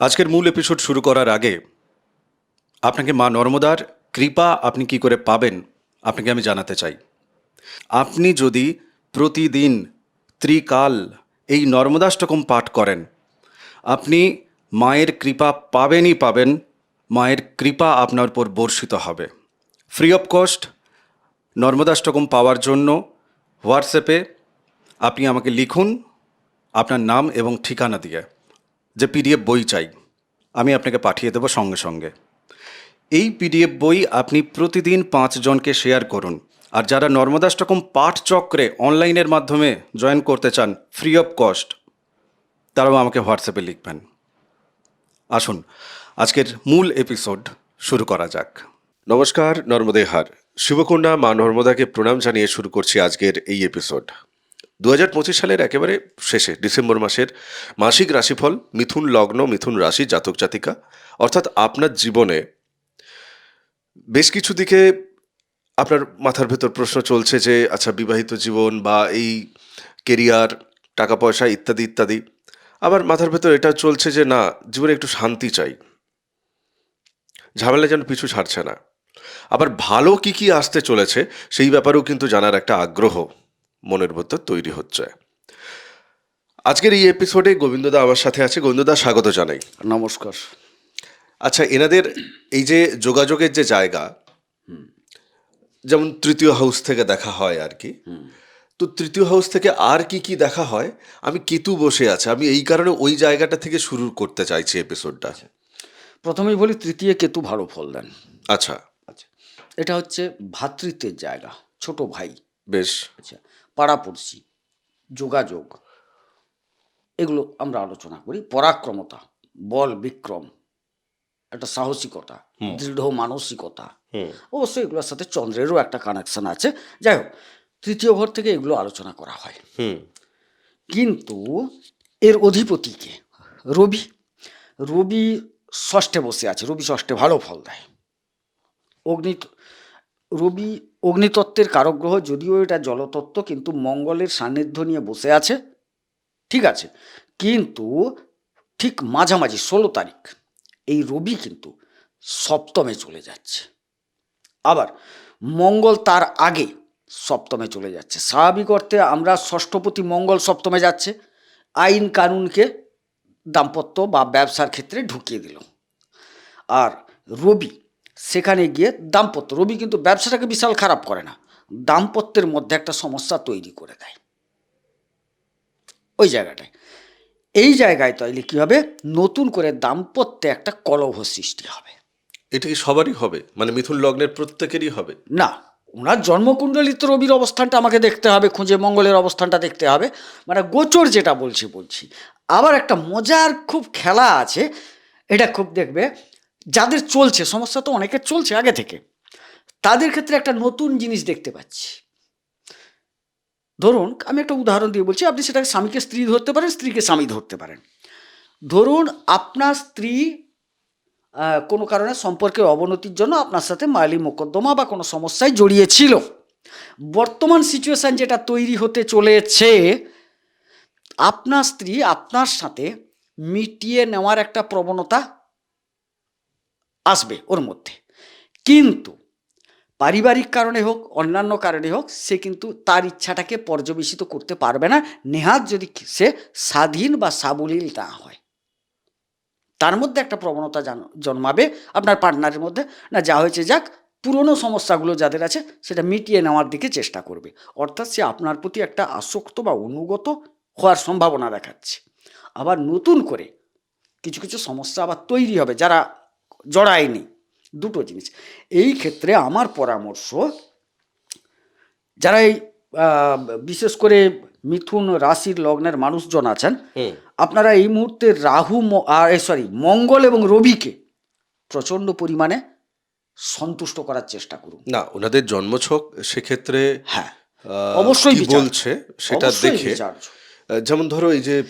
আজকের মূল এপিসোড শুরু করার আগে, আপনাকে মা নর্মদার কৃপা আপনি কি করে পাবেন, আপনাকে আমি জানাতে চাই। আপনি যদি প্রতিদিন ত্রিকাল এই নর্মদাষ্টকম পাঠ করেন, আপনি মায়ের কৃপা পাবেনই পাবেন, মায়ের কৃপা আপনার উপর বর্ষিত হবে। ফ্রি অফ কস্ট নর্মদাষ্টকম পাওয়ার জন্য হোয়াটসঅ্যাপে আপনি আমাকে লিখুন, আপনার নাম এবং ঠিকানা দিয়ে। যে পিডিএফ বই চাই, আমি আপনাকে পাঠিয়ে দেবো সঙ্গে সঙ্গে। এই পিডিএফ বই আপনি প্রতিদিন পাঁচজনকে শেয়ার করুন। আর যারা নর্মদাষ্টকম পাঠ চক্রে অনলাইনের মাধ্যমে জয়েন করতে চান ফ্রি অফ কস্ট তারাও আমাকে হোয়াটসঅ্যাপে লিখবেন। আসুন, আজকের মূল এপিসোড শুরু করা যাক। নমস্কার, নর্মদে হার। শিবকুণ্ডা মা নর্মদাকে প্রণাম জানিয়ে শুরু করছি আজকের এই এপিসোড দু হাজার পঁচিশ সালের একেবারে শেষে, ডিসেম্বর মাসের মাসিক রাশিফল, মিথুন লগ্ন, মিথুন রাশি, জাতক জাতিকা, অর্থাৎ আপনার জীবনে বেশ কিছু দিকে আপনার মাথার ভেতর প্রশ্ন চলছে যে আচ্ছা বিবাহিত জীবন বা এই কেরিয়ার টাকা পয়সা ইত্যাদি ইত্যাদি। আবার মাথার ভেতর এটা চলছে যে, না, জীবনে একটু শান্তি চাই। ঝামেলা যেন পিছু ছাড়ছে না। আবার ভালো কি কি আসতে চলেছে, সেই ব্যাপারেও কিন্তু জানার একটা আগ্রহ। মনের ভেতর তৈরি হচ্ছে। আজকের এই এপিসোডে গোবিন্দদা আমার সাথে আছে। গোবিন্দদা স্বাগত জানাই। নমস্কার। আচ্ছা এনাদের এই যে যোগাযোগের যে জায়গা যেমন তৃতীয় হাউস থেকে দেখা হয় আর কি। তো তৃতীয় হাউস থেকে আর কি কি দেখা হয়? আমি কেতু বসে আছে। আমি এই কারণে ওই জায়গাটা থেকে শুরু করতে চাইছি এপিসোডটা প্রথমেই বলি তৃতীয় কেতু ভালো ফল দেন। আচ্ছা। আচ্ছা। এটা হচ্ছে ভ্রাতৃত্বের জায়গা ছোট ভাই। বেশ। আচ্ছা পাড়াপড়শি যোগাযোগ এগুলো আমরা আলোচনা করি। পরাক্রমতা বল বিক্রম একটা সাহসিকতা দৃঢ় মানসিকতা। অবশ্যই এগুলোর সাথে চন্দ্রেরও একটা কানেকশন আছে। যাই হোক তৃতীয় ঘর থেকে এগুলো আলোচনা করা হয়। কিন্তু এর অধিপতিকে রবি। রবি ষষ্ঠে বসে আছে। রবি ষষ্ঠে ভালো ফল দেয়। অগ্নি রবি অগ্নিতত্ত্বের কারক গ্রহ যদিও এটা জলতত্ত্ব, কিন্তু মঙ্গলের সান্নিধ্য নিয়ে বসে আছে। ঠিক আছে, কিন্তু ঠিক মাঝামাঝি ষোলো তারিখ এই রবি কিন্তু সপ্তমে চলে যাচ্ছে। আবার মঙ্গল তার আগে সপ্তমে চলে যাচ্ছে। স্বাভাবিক অর্থে আমরা ষষ্ঠপতি মঙ্গল সপ্তমে যাচ্ছে। আইন কানুনকে দাম্পত্য বা ব্যবসার ক্ষেত্রে ঢুকিয়ে দিল। আর রবি সেখানে গিয়ে দাম্পত্য। রবি কিন্তু ব্যবসাটাকে বিশাল খারাপ করে না। দাম্পত্যের মধ্যে একটা সমস্যা তৈরি করে দেয়। ওই জায়গাটায়। এই জায়গায় তাইলে কী হবে? নতুন করে দাম্পত্যে একটা কলহ সৃষ্টি হবে। এটা কি সবারই হবে? মানে মিথুন লগ্নের প্রত্যেকেরই হবে? না। ওনার জন্মকুণ্ডলিত রবির অবস্থানটা আমাকে দেখতে হবে খুঁজে মঙ্গলের অবস্থানটা দেখতে হবে। মানে গোচর যেটা বলছি বলছি। আবার একটা মজার খুব খেলা আছে। এটা খুব দেখবে যাদের চলছে, সমস্যা তো অনেকের চলছে আগে থেকে, তাদের ক্ষেত্রে একটা নতুন জিনিস দেখতে পাচ্ছি। ধরুন, আমি একটা উদাহরণ দিয়ে বলছি, আপনি সেটাকে স্বামীকে স্ত্রী ধরতে পারেন, স্ত্রীকে স্বামী ধরতে পারেন। ধরুন, আপনার স্ত্রী কোনো কারণে সম্পর্কের অবনতির জন্য আপনার সাথে মালি মোকদ্দমা বা কোনো সমস্যায় জড়িয়েছিল। বর্তমান সিচুয়েশান যেটা তৈরি হতে চলেছে, আপনার স্ত্রী আপনার সাথে মিটিয়ে নেওয়ার একটা প্রবণতা আসবে ওর মধ্যে। কিন্তু পারিবারিক কারণে হোক, অন্যান্য কারণে হোক, সে কিন্তু তার ইচ্ছাটাকে পর্যবেসিত করতে পারবে না। নেহাত যদি সে স্বাধীন বা সাবলীল না হয়। তার মধ্যে একটা প্রবণতা জান- জন্মাবে আপনার পার্টনারের মধ্যে। না, যা হয়েছে যাক, পুরনো সমস্যাগুলো যাদের আছে, সেটা মিটিয়ে নেওয়ার দিকে চেষ্টা করবে। অর্থাৎ সে আপনার প্রতি একটা আসক্ত বা অনুগত হওয়ার সম্ভাবনা দেখাচ্ছে। আবার নতুন করে কিছু কিছু সমস্যা আবার তৈরি হবে, যারা জড়ায়নি। দুটো জিনিস। এই ক্ষেত্রে আমার পরামর্শ যারা এই বিশেষ করে মিথুন রাশির লগ্নের মানুষজন আছেন আপনারা এই মুহূর্তে রাহু আর সরি মঙ্গল এবং রবিকে প্রচণ্ড পরিমাণে সন্তুষ্ট করার চেষ্টা করুন। না ওনাদের জন্মছক সেক্ষেত্রে হ্যাঁ। অবশ্যই বলছে সেটা দেখে। যেমন ধরো এই যে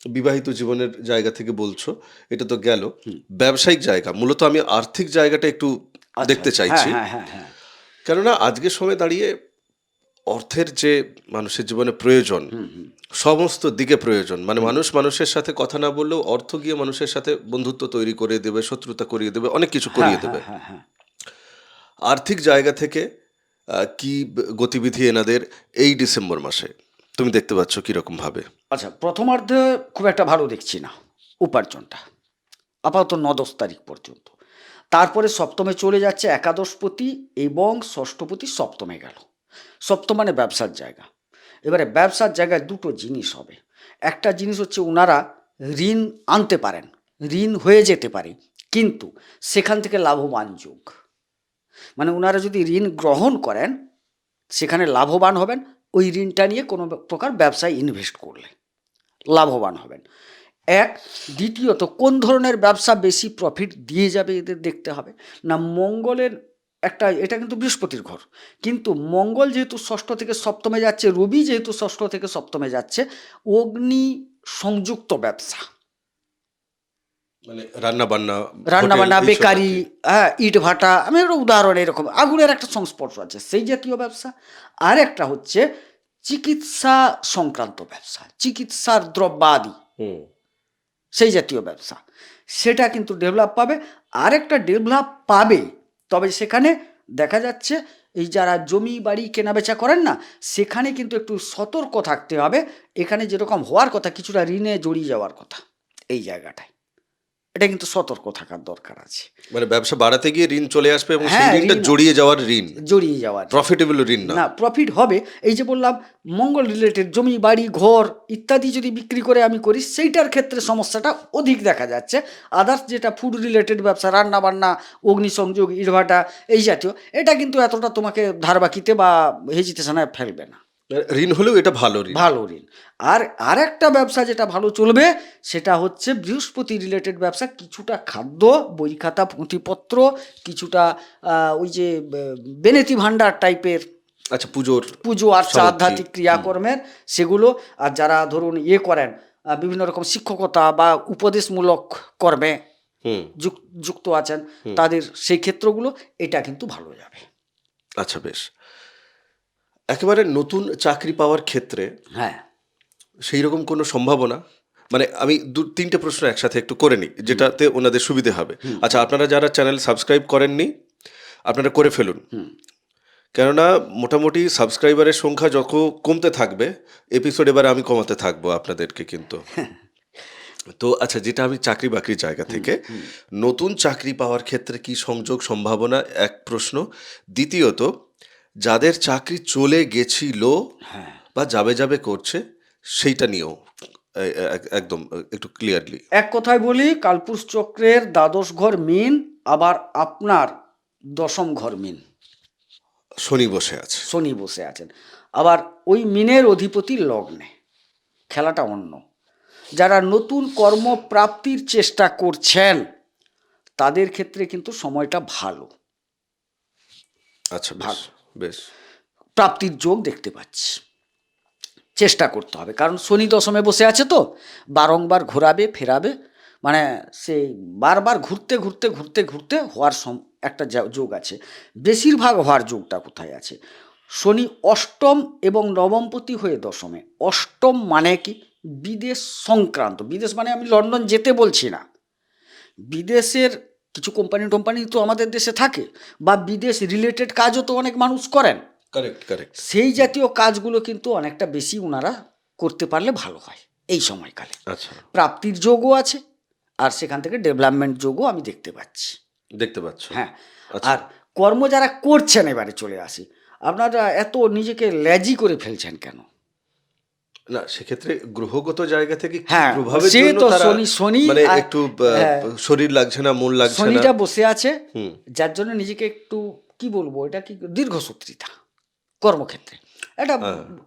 বিবাহিত জীবনের জায়গা থেকে বলছো এটা তো গেল। ব্যবসায়িক জায়গা মূলত আমি আর্থিক জায়গাটা একটু দেখতে আচ্ছা, চাইছি। হ্যাঁ হ্যাঁ হ্যাঁ কেননা আজকের সময় দাঁড়িয়ে অর্থের যে মানুষের জীবনে প্রয়োজন সমস্ত দিকে প্রয়োজন মানে মানুষ মানুষের সাথে কথা না বললেও অর্থ গিয়ে মানুষের সাথে বন্ধুত্ব তৈরি করে দেবে শত্রুতা করিয়ে দেবে অনেক কিছু করিয়ে দেবে। আর্থিক জায়গা থেকে কি গতিবিধি এনাদের এই ডিসেম্বর মাসে তুমি দেখতে পাচ্ছ কীরকম ভাবে। আচ্ছা প্রথমার্ধে খুব একটা ভালো দেখছি না উপার্জনটা। আপাতত ন দশ তারিখ পর্যন্ত। তারপরে সপ্তমে চলে যাচ্ছে একাদশপতি এবং ষষ্ঠপতি সপ্তমে গেল। সপ্তম মানে ব্যবসার জায়গা। এবারে ব্যবসার জায়গায় দুটো জিনিস হবে। একটা জিনিস হচ্ছে ওনারা ঋণ আনতে পারেন, ঋণ হয়ে যেতে পারে, কিন্তু সেখান থেকে লাভবান যোগ। মানে ওনারা যদি ঋণ গ্রহণ করেন, সেখানে লাভবান হবেন, ওই ঋণটা নিয়ে কোনো প্রকার ব্যবসায় ইনভেস্ট করলে। লাভবান হবেন। এক দ্বিতীয়ত কোন ধরনের ব্যবসা বেশি প্রফিট দিয়ে যাবে এদের দেখতে হবে? না মঙ্গলের একটা এটা কিন্তু বৃহস্পতির ঘর। কিন্তু মঙ্গল যেহেতু ষষ্ঠ থেকে সপ্তমে যাচ্ছে রবি যেহেতু ষষ্ঠ থেকে সপ্তমে যাচ্ছে অগ্নি সংযুক্ত ব্যবসা। মানে রান্না বান্না রান্না বান্না হোটেল, এইসব বেকারি হ্যাঁ ইট ভাটা আমি একটা উদাহরণ এরকম আগুনের একটা সংস্পর্শ আছে সেই জাতীয় ব্যবসা। আর একটা হচ্ছে চিকিৎসা সংক্রান্ত ব্যবসা চিকিৎসার দ্রব্যাদি। সেই জাতীয় ব্যবসা। সেটা কিন্তু ডেভেলপ পাবে। আরেকটা ডেভেলপ পাবে তবে সেখানে দেখা যাচ্ছে এই যারা জমি বাড়ি কেনাবেচা করেন না সেখানে কিন্তু একটু সতর্ক থাকতে হবে। এখানে যেরকম হওয়ার কথা কিছুটা ঋণে জড়িয়ে যাওয়ার কথা এই জায়গাটায়। এটা কিন্তু সতর্ক থাকার দরকার আছে। মানে ব্যবসা বাড়াতে গিয়ে ঋণ চলে আসবে এবং সেই হ্যাঁ, ঋণটা জড়িয়ে যাওয়ার ঋণ। জড়িয়ে যাওয়ার প্রফিটেবল ঋণ না। না প্রফিট হবে। এই যে বললাম মঙ্গল রিলেটেড জমি বাড়ি ঘর ইত্যাদি যদি বিক্রি করে আমি করি সেইটার ক্ষেত্রে সমস্যাটা অধিক দেখা যাচ্ছে। আদার্স যেটা ফুড রিলেটেড ব্যবসা রান্না বান্না অগ্নিসংযোগ ইটভাটা এই জাতীয় এটা কিন্তু এতটা তোমাকে ধারবাকিতে বা হেজিটেশনে ফেলবে না। ঋণ হলেও এটা ভালো ঋণ। ভালো ঋণ। আর আর একটা ব্যবসা যেটা ভালো চলবে সেটা হচ্ছে বৃহস্পতি রিলেটেড ব্যবসা। কিছুটা খাদ্য বই খাতা পুঁথিপত্র কিছুটা ওই যে বেনেতি ভাণ্ডার টাইপের আচ্ছা পুজোর পুজো আর। আধ্যাত্মিক ক্রিয়াকর্মের সেগুলো আর যারা ধরুন ইয়ে করেন বিভিন্ন রকম শিক্ষকতা বা উপদেশমূলক কর্মে যুক্ত আছেন তাদের সেই ক্ষেত্রগুলো এটা কিন্তু ভালো যাবে। আচ্ছা বেশ। একেবারে নতুন চাকরি পাওয়ার ক্ষেত্রে হ্যাঁ। সেই রকম কোনো সম্ভাবনা? মানে আমি দু তিনটে প্রশ্ন একসাথে একটু করে নিই যেটাতে ওনাদের সুবিধে হবে। আচ্ছা আপনারা যারা চ্যানেল সাবস্ক্রাইব করেননি আপনারা করে ফেলুন। কেননা মোটামুটি সাবস্ক্রাইবারের সংখ্যা যত কমতে থাকবে এপিসোড এবারে আমি কমাতে থাকব আপনাদেরকে কিন্তু। তো আচ্ছা যেটা আমি চাকরি বাকরির জায়গা থেকে নতুন চাকরি পাওয়ার ক্ষেত্রে কি সংযোগ সম্ভাবনা? এক প্রশ্ন। দ্বিতীয়ত যাদের চাকরি চলে গেছিল বা যাবে যাবে করছে সেইটা নিয়েও একদম একটু ক্লিয়ারলি এক কথায় বলি কালপুরুষ চক্রের দ্বাদশ ঘর মিন আবার আপনার দশম ঘর মিন। শনি বসে আছে। শনি বসে আছেন। আবার ওই মিনের অধিপতি লগ্নে খেলাটা অন্য। যারা নতুন কর্মপ্রাপ্তির চেষ্টা করছেন তাদের ক্ষেত্রে কিন্তু সময়টা ভালো। আচ্ছা ভালো। বেশ। প্রাপ্তির যোগ দেখতে পাচ্ছি। চেষ্টা করতে হবে। কারণ শনি দশমে বসে আছে তো, বারংবার ঘোরাবে, ফেরাবে মানে সেই বারবার ঘুরতে ঘুরতে ঘুরতে ঘুরতে হওয়ার সম- একটা যোগ আছে। বেশিরভাগ হওয়ার যোগটা কোথায় আছে? শনি অষ্টম এবং নবমপতি হয়ে দশমে। অষ্টম মানে কি? বিদেশ সংক্রান্ত। বিদেশ মানে আমি লন্ডন যেতে বলছি না। বিদেশের কিছু কোম্পানি টোম্পানি তো আমাদের দেশে থাকে বা বিদেশ রিলেটেড কাজও তো অনেক মানুষ করেন। কারেক্ট কারেক্ট সেই জাতীয় কাজগুলো কিন্তু অনেকটা বেশি ওনারা করতে পারলে ভালো হয় এই সময়কালে। আচ্ছা। প্রাপ্তির যোগও আছে আর সেখান থেকে ডেভেলপমেন্ট যোগও আমি দেখতে পাচ্ছি। দেখতে পাচ্ছ। হ্যাঁ আচ্ছা। আর কর্ম যারা করছেন এবারে চলে আসি আপনারা এত নিজেকে ল্যাজি করে ফেলছেন কেন? না সেক্ষেত্রে গ্রহগত জায়গা থেকে হ্যাঁ, সে তো শনি- শনি মানে একটু হ্যাঁ। শরীর লাগছে না মন লাগছে না? শনিটা বসে আছে। যার জন্য নিজেকে একটু কি বলব এটা কি দীর্ঘসূত্রিতা কর্মক্ষেত্রে। এটা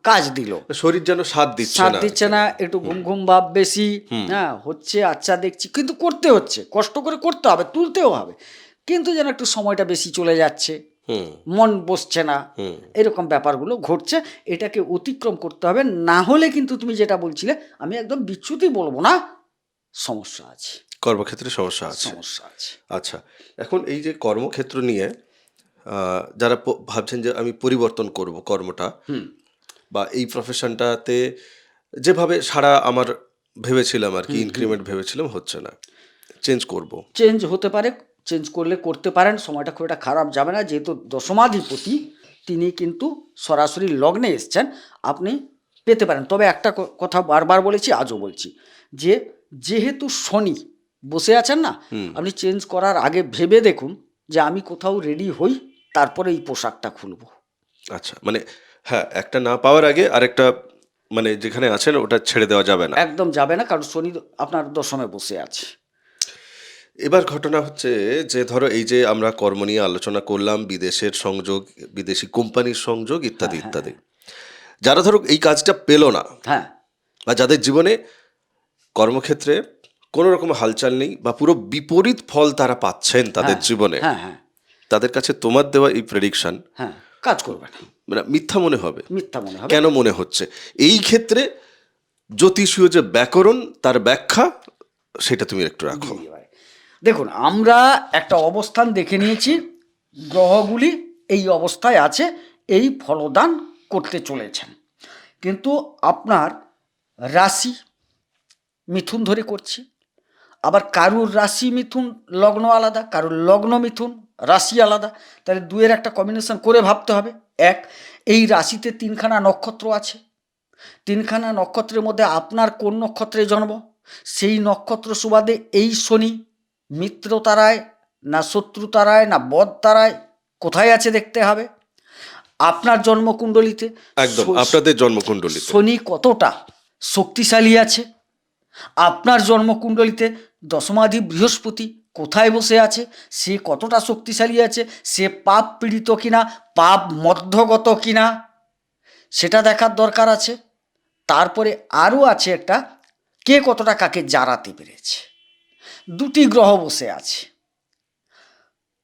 কাজ দিল। শরীর যেন সাথ দিচ্ছে সাথ দিচ্ছে না একটু ঘুম ঘুম ভাব বেশি। হ্যাঁ হচ্ছে আচ্ছা দেখছি। কিন্তু করতে হচ্ছে কষ্ট করে করতে হবে তুলতেও হবে। কিন্তু যেন একটু সময়টা বেশি চলে যাচ্ছে। মন বসছে না। এরকম ব্যাপারগুলো ঘটছে। এটাকে অতিক্রম করতে হবে। না হলে কিন্তু তুমি যেটা বলছিলে আমি একদম বিচ্যুতি বলব না। সমস্যা আছে। কর্মক্ষেত্রে সমস্যা আছে। সমস্যা আছে। আচ্ছা এখন এই যে কর্মক্ষেত্র নিয়ে যারা ভাবছেন যে আমি পরিবর্তন করব কর্মটা বা এই প্রফেশনটাতে যেভাবে সারা আমার ভেবেছিলাম আর কি ইনক্রিমেন্ট ভেবেছিলাম হচ্ছে না। চেঞ্জ করব। চেঞ্জ হতে পারে। চেঞ্জ করলে করতে পারেন সময়টা খুব একটা খারাপ যাবে না। যেহেতু দশমাধিপতি তিনি কিন্তু সরাসরি লগ্নে এসছেন আপনি পেতে পারেন। তবে একটা কথা বারবার বলেছি আজও বলছি যে যেহেতু শনি বসে আছেন না আপনি চেঞ্জ করার আগে ভেবে দেখুন যে আমি কোথাও রেডি হই তারপরে এই পোশাকটা খুলবো। আচ্ছা মানে হ্যাঁ একটা না পাওয়ার আগে আরেকটা মানে যেখানে আছেন ওটা ছেড়ে দেওয়া যাবে না। একদম যাবে না কারণ শনি আপনার দশমে বসে আছে। এবার ঘটনা হচ্ছে যে ধরো এই যে আমরা কর্ম নিয়ে আলোচনা করলাম বিদেশের সংযোগ বিদেশি কোম্পানির সংযোগ ইত্যাদি ইত্যাদি। যারা ধরো এই কাজটা পেল না হ্যাঁ। বা যাদের জীবনে কর্মক্ষেত্রে কোনো রকম হালচাল নেই বা পুরো বিপরীত ফল তারা পাচ্ছেন তাদের জীবনে হ্যাঁ হ্যাঁ। তাদের কাছে তোমার দেওয়া এই প্রেডিকশন হ্যাঁ কাজ করবে না। মানে মিথ্যা মনে হবে। মিথ্যা মনে হবে। কেন মনে হচ্ছে? এই ক্ষেত্রে জ্যোতিষীয় যে ব্যাকরণ তার ব্যাখ্যা সেটা তুমি একটু রাখো। দেখুন, আমরা একটা অবস্থান দেখে নিয়েছি, গ্রহগুলি এই অবস্থায় আছে, এই ফলদান করতে চলেছেন। কিন্তু আপনার রাশি মিথুন ধরে করছি, আবার কারুর রাশি মিথুন লগ্ন আলাদা, কারুর লগ্ন মিথুন রাশি আলাদা, তাহলে দুয়ের একটা কম্বিনেশন করে ভাবতে হবে। এক, এই রাশিতে তিনখানা নক্ষত্র আছে, তিনখানা নক্ষত্রের মধ্যে আপনার কোন নক্ষত্রে জন্ম? সেই নক্ষত্র সুবাদে এই শনি মিত্র তারায় না শত্রু তারায় না বদ তারায় কোথায় আছে দেখতে হবে? আপনার জন্মকুণ্ডলিতে একদম আপনাদের জন্মকুণ্ডলিতে। শনি কতটা শক্তিশালী আছে? আপনার জন্মকুণ্ডলিতে দশমাধি বৃহস্পতি কোথায় বসে আছে? সে কতটা শক্তিশালী আছে? সে পাপ পীড়িত কিনা? পাপ মধ্যগত কিনা? সেটা দেখার দরকার আছে। তারপরে আরও আছে একটা কে কতটা কাকে জারাতে পেরেছে? দুটি গ্রহ বসে আছে।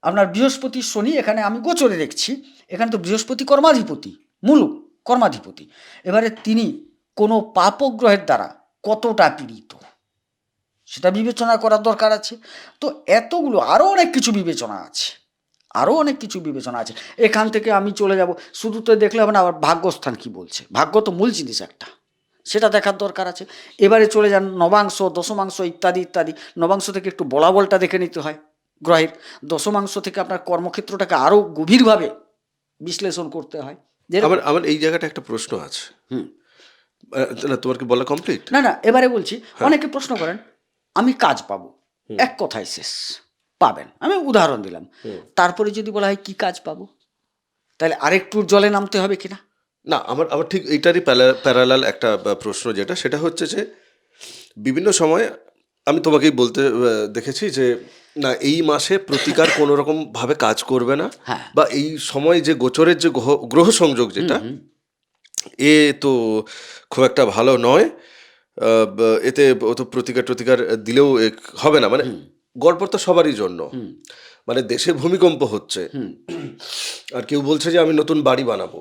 আপনার বৃহস্পতি শনি, এখানে আমি গোচরে দেখছি, এখানে তো বৃহস্পতি কর্মাধিপতি, মূল কর্মাধিপতি। এবারে তিনি কোনো পাপগ্রহের দ্বারা কতটা পীড়িত? সেটা বিবেচনা করার দরকার আছে। তো এতগুলো আরও অনেক কিছু বিবেচনা আছে। আরও অনেক কিছু বিবেচনা আছে। এখান থেকে আমি চলে যাব। শুধু তো দেখলে হবে না, আবার ভাগ্যস্থান কি বলছে? ভাগ্য তো মূল জিনিস একটা। সেটা দেখার দরকার আছে। এবারে চলে যান নবাংশ দশমাংশ ইত্যাদি ইত্যাদি। নবাংশ থেকে একটু বলাবলটা দেখে নিতে হয় গ্রহের। দশমাংশ থেকে আপনার কর্মক্ষেত্রটাকে আরও গভীরভাবে বিশ্লেষণ করতে হয়। যে আমার আমার এই জায়গাটা একটা প্রশ্ন আছে। হুম। তোমার কি বলা কমপ্লিট না না এবারে বলছি অনেকে প্রশ্ন করেন আমি কাজ পাবো। এক কথায় শেষ। পাবেন। আমি উদাহরণ দিলাম। তারপরে যদি বলা হয় কি কাজ পাবো? তাহলে আরেকটু জলে নামতে হবে কিনা? না আমার আমার ঠিক এইটারই প্যারালাল একটা প্রশ্ন যেটা। সেটা হচ্ছে যে বিভিন্ন সময় আমি তোমাকেই বলতে দেখেছি যে না এই মাসে প্রতিকার কোনো রকম ভাবে কাজ করবে না। হ্যাঁ। বা এই সময় যে গোচরের যে গ্রহ সংযোগ যেটা এ তো খুব একটা ভালো নয়। এতে অত প্রতিকার টতিকার দিলেও হবে না। মানে গড়পড় তো সবারই জন্য। মানে দেশে ভূমিকম্প হচ্ছে। আর কেউ বলছে যে আমি নতুন বাড়ি বানাবো।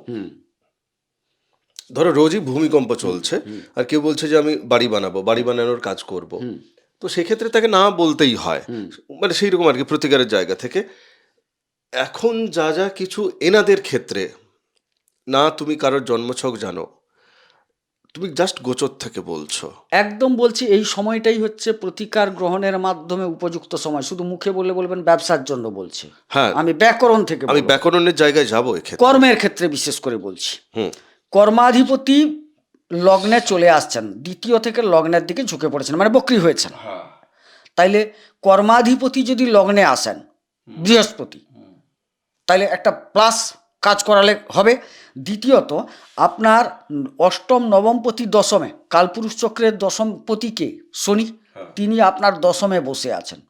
ধরো রোজই ভূমিকম্প চলছে আর কেউ বলছে যে আমি বাড়ি বানাবো বাড়ি বানানোর কাজ করব। তো সেক্ষেত্রে তাকে না বলতেই হয়। মানে সেই রকম আর কি প্রতিকারের জায়গা থেকে। এখন যা যা কিছু এনাদের ক্ষেত্রে না তুমি কারোর জন্মছক জানো তুমি জাস্ট গোচর থেকে বলছো। একদম বলছি এই সময়টাই হচ্ছে প্রতিকার গ্রহণের মাধ্যমে উপযুক্ত সময়। শুধু মুখে বললে বলবেন ব্যবসার জন্য বলছি। হ্যাঁ। আমি ব্যাকরণ থেকে আমি ব্যাকরণের জায়গায় যাব কর্মের ক্ষেত্রে বিশেষ করে বলছি। হুম। কর্মাধিপতি লগ্নে চলে আসছেন দ্বিতীয় থেকে লগ্নের দিকে ঝুঁকে পড়েছেন মানে বক্রি হয়েছেন। তাইলে কর্মাধিপতি যদি লগ্নে আসেন বৃহস্পতি তাইলে একটা প্লাস কাজ করালে হবে। দ্বিতীয়ত আপনার অষ্টম নবমপতি দশমে কালপুরুষ চক্রের দশমপতিকে শনি তিনি আপনার দশমে বসে আছেন।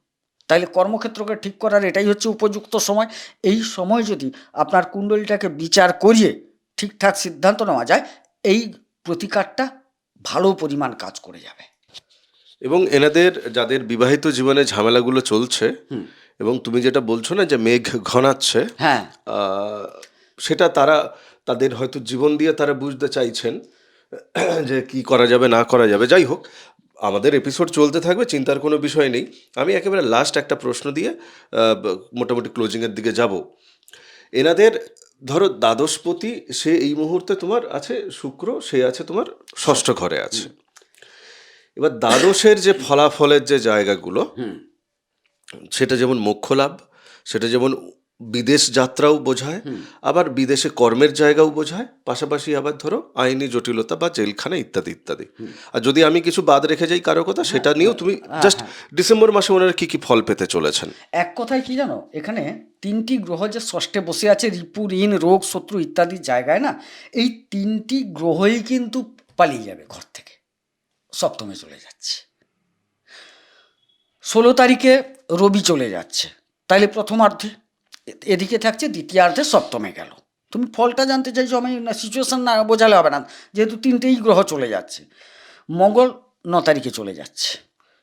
তাইলে কর্মক্ষেত্রকে ঠিক করার এটাই হচ্ছে উপযুক্ত সময়। এই সময় যদি আপনার কুণ্ডলীটাকে বিচার করিয়ে ঠিকঠাক সিদ্ধান্ত নেওয়া যায় এই প্রতিকারটা ভালো পরিমাণ কাজ করে যাবে। এবং এনাদের যাদের বিবাহিত জীবনে ঝামেলাগুলো চলছে এবং তুমি যেটা বলছো না যে মেঘ ঘনাচ্ছে হ্যাঁ। সেটা তারা তাদের হয়তো জীবন দিয়ে তারা বুঝতে চাইছেন যে কি করা যাবে না করা যাবে। যাই হোক আমাদের এপিসোড চলতে থাকবে চিন্তার কোনো বিষয় নেই। আমি একেবারে লাস্ট একটা প্রশ্ন দিয়ে মোটামুটি ক্লোজিংয়ের দিকে যাব। এনাদের ধরো দ্বাদশপতি সে এই মুহূর্তে তোমার আছে শুক্র সে আছে তোমার ষষ্ঠ ঘরে আছে। এবার দ্বাদশের যে ফলাফলের যে জায়গাগুলো সেটা যেমন মোক্ষ লাভ সেটা যেমন বিদেশ যাত্রাও বোঝায় আবার বিদেশে কর্মের জায়গাও বোঝায় পাশাপাশি আবার ধরো আইনি জটিলতা বা জেলখানা ইত্যাদি ইত্যাদি। আর যদি আমি কিছু বাদ রেখে যাই কারও কথা সেটা নিয়েও তুমি জাস্ট ডিসেম্বর মাসে ওনারা কি কি ফল পেতে চলেছেন? এক কথায় কি জানো এখানে তিনটি গ্রহ যে ষষ্ঠে বসে আছে রিপু ঋণ রোগ শত্রু ইত্যাদি জায়গায় না এই তিনটি গ্রহই কিন্তু পালিয়ে যাবে ঘর থেকে। সপ্তমে চলে যাচ্ছে। ষোলো তারিখে রবি চলে যাচ্ছে। তাইলে প্রথমার্ধে এদিকে থাকছে, দ্বিতীয়ার্ধে সপ্তমে গেল। তুমি ফলটা জানতে চাইছো, আমি সিচুয়েশন না বোঝালে হবে না, যেহেতু তিনটেই গ্রহ চলে যাচ্ছে। মঙ্গল ন তারিখে চলে যাচ্ছে।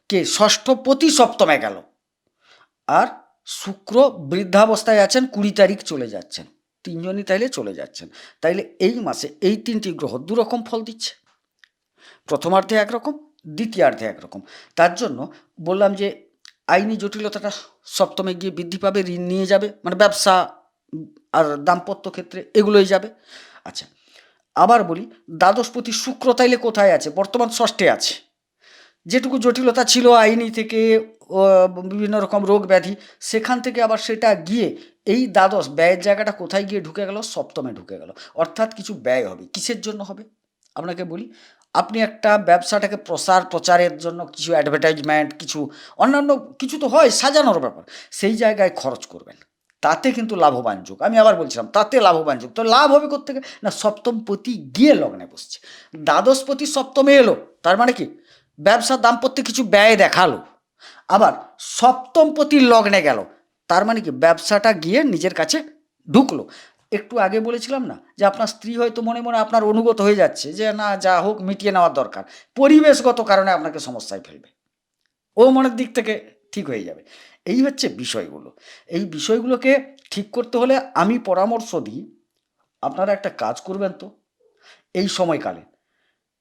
কে? ষষ্ঠপতি সপ্তমে গেল। আর শুক্র বৃদ্ধাবস্থায় আছেন, কুড়ি তারিখ চলে যাচ্ছেন। তিনজনই তাইলে চলে যাচ্ছেন। তাইলে এই মাসে এই তিনটি গ্রহ দুরকম ফল দিচ্ছে। প্রথমার্ধে একরকম, দ্বিতীয়ার্ধে একরকম। তার জন্য বললাম যে আইনি জটিলতাটা সপ্তমে গিয়ে বৃদ্ধি পাবে, ঋণ নিয়ে যাবে মানে ব্যবসা আর দাম্পত্য ক্ষেত্রে এগুলোই যাবে। আচ্ছা আবার বলি, দ্বাদশপতি শুক্র তাইলে কোথায় আছে? বর্তমান ষষ্ঠে আছে। যেটুকু জটিলতা ছিল আইনি থেকে বিভিন্ন রকম রোগ ব্যাধি, সেখান থেকে আবার সেটা গিয়ে এই দ্বাদশ ব্যয়ের জায়গাটা কোথায় গিয়ে ঢুকে গেল? সপ্তমে ঢুকে গেল। অর্থাৎ কিছু ব্যয় হবে। কিসের জন্য হবে? আপনাকে বলি আপনি একটা ব্যবসাটাকে প্রসার, প্রচারের জন্য কিছু অ্যাডভার্টাইজমেন্ট কিছু অন্যান্য, কিছু তো হয় সাজানোর ব্যাপার। সেই জায়গায় খরচ করবেন। তাতে কিন্তু লাভবান যোগ। আমি আবার বলছিলাম, তাতে লাভবান যোগ। তো লাভ হবে কোথেকে না, সপ্তমপতি গিয়ে লগ্নে বসছে। দ্বাদশপতি সপ্তমে এলো। তার মানে কি? ব্যবসা দাম্পত্যে কিছু ব্যয় দেখাল। আবার সপ্তমপতির লগ্নে গেল। তার মানে কি? ব্যবসাটা গিয়ে নিজের কাছে ঢুকলো। একটু আগে বলেছিলাম না যে আপনার স্ত্রী হয়তো মনে মনে আপনার অনুগত হয়ে যাচ্ছে যে না, যা হোক মিটিয়ে নেওয়ার দরকার। পরিবেশগত কারণে আপনাকে সমস্যায় ফেলবে। ও মনের দিক থেকে ঠিক হয়ে যাবে। এই হচ্ছে বিষয়গুলো। এই বিষয়গুলোকে ঠিক করতে হলে আমি পরামর্শ দিই, আপনারা একটা কাজ করবেন তো, এই সময়কালে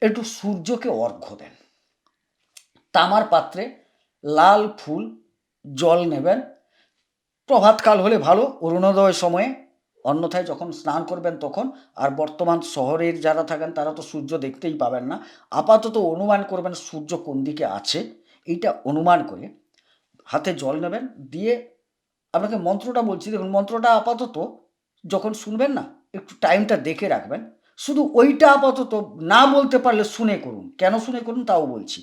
একটু সূর্যকে অর্ঘ্য দেন। তামার পাত্রে লাল ফুল, জল নেবেন। প্রভাতকাল হলে ভালো, অরুণোদয় সময়ে অন্যথায় যখন স্নান করবেন তখন, আর বর্তমান শহরের যারা থাকেন তারা তো সূর্য দেখতেই পাবেন না, আপাতত অনুমান করবেন সূর্য কোন দিকে আছে, এইটা অনুমান করে হাতে জল নেবেন, দিয়ে আপনাকে মন্ত্রটা বলছি, দেখুন মন্ত্রটা আপাতত যখন শুনবেন না, একটু টাইমটা দেখে রাখবেন, শুধু ওইটা আপাতত না বলতে পারলে শুনে করুন, কেন শুনে করুন তাও বলছি।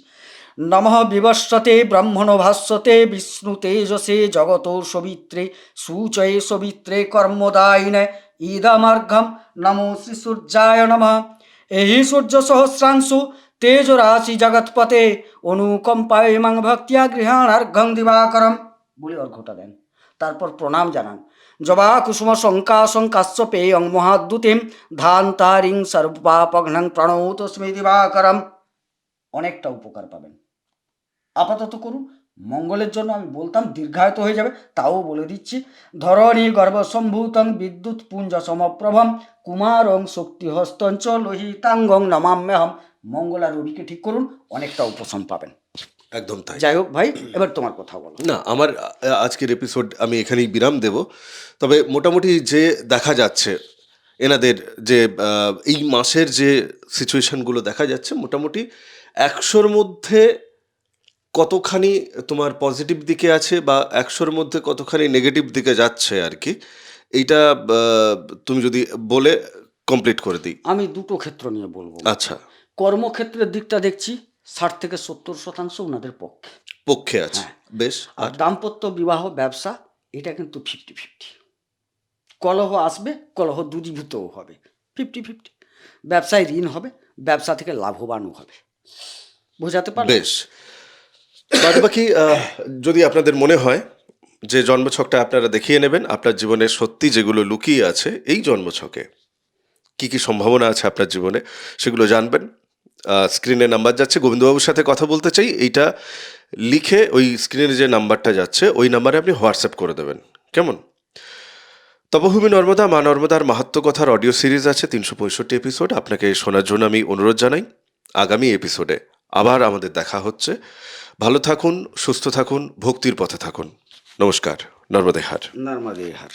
নমঃ বিবস্বতে ব্রহ্মণ ভাস্বতে বিষ্ণু তেজসে, জগত সবিত্রে, সূচয়ে সবিত্রে কর্মদায়িনে, ইদমার্ঘম নমো শ্রী সূর্যায় নমঃ। এই সূর্য সহস্রাংশু তেজ রাশি জগৎপতে অনুকম্পায় মাং ভক্তিয়া গৃহাণার্ঘং দিবাকরম। বলে অর্ঘ্যটা দেন। তারপর প্রণাম জানান। জবা কুসুম শঙ্কা শঙ্কাশ্চ পেয়ং মহাদ্যুতিম ধান তারিং সর্বাপঘ্নং প্রণৌত স্মৃ অনেকটা উপকার পাবেন। আপাতত করুন। মঙ্গলের জন্য আমি বলতাম দীর্ঘায়িত হয়ে যাবে তাও বলে দিচ্ছি। ধরণী গর্ভসম্ভূতং বিদ্যুৎ পুঞ্জ সমপ্রভম কুমারং শক্তি হস্তঞ্চ লোহিতাঙ্গং নমাম্যহম। মঙ্গল আর রবিকে ঠিক করুন অনেকটা উপশম পাবেন। একদম তাই। যাই হোক ভাই এবার তোমার কথা বলো। না আমার আজকের এপিসোড আমি এখানেই বিরাম দেব। তবে মোটামুটি যে দেখা যাচ্ছে এনাদের যে এই মাসের যে সিচুয়েশনগুলো দেখা যাচ্ছে মোটামুটি একশোর মধ্যে কতখানি তোমার পজিটিভ দিকে আছে বা একশোর মধ্যে কতখানি নেগেটিভ দিকে যাচ্ছে আর কি? এইটা তুমি যদি বলে কমপ্লিট করে দিই। আমি দুটো ক্ষেত্র নিয়ে বলব। আচ্ছা। কর্মক্ষেত্রের দিকটা দেখছি ষাট থেকে সত্তর শতাংশ ওনাদের পক্ষে। পক্ষে আছে। বেশ আর দাম্পত্য বিবাহ ব্যবসা এটা কিন্তু ফিফটি ফিফটি কলহ আসবে কলহ দূরীভূতও হবে। ফিফটি ফিফটি ব্যবসায় ঋণ হবে ব্যবসা থেকে লাভবানও হবে। বোঝাতে পারবে বেশ। বাদ বাকি যদি আপনাদের মনে হয় যে জন্মছকটা আপনারা দেখিয়ে নেবেন, আপনার জীবনে সত্যি যেগুলো লুকিয়ে আছে এই জন্মছকে, কি কি সম্ভাবনা আছে আপনার জীবনে, সেগুলো জানবেন। স্ক্রিনে নাম্বার যাচ্ছে, গোবিন্দবাবুর সাথে কথা বলতে চাই, এইটা লিখে ওই স্ক্রিনে যে নাম্বারটা যাচ্ছে, ওই নাম্বারে আপনি হোয়াটসঅ্যাপ করে দেবেন। কেমন? তপভূমি নর্মদা, মা নর্মদার মাহাত্ম কথার অডিও সিরিজ আছে, তিনশো পঁয়ষট্টি এপিসোড। আপনাকে শোনার জন্য আমি অনুরোধ জানাই, আগামী এপিসোডে আবার আমাদের দেখা হচ্ছে। ভালো থাকুন সুস্থ থাকুন ভক্তির পথে থাকুন। নমস্কার নর্মদে হার নর্মদে হার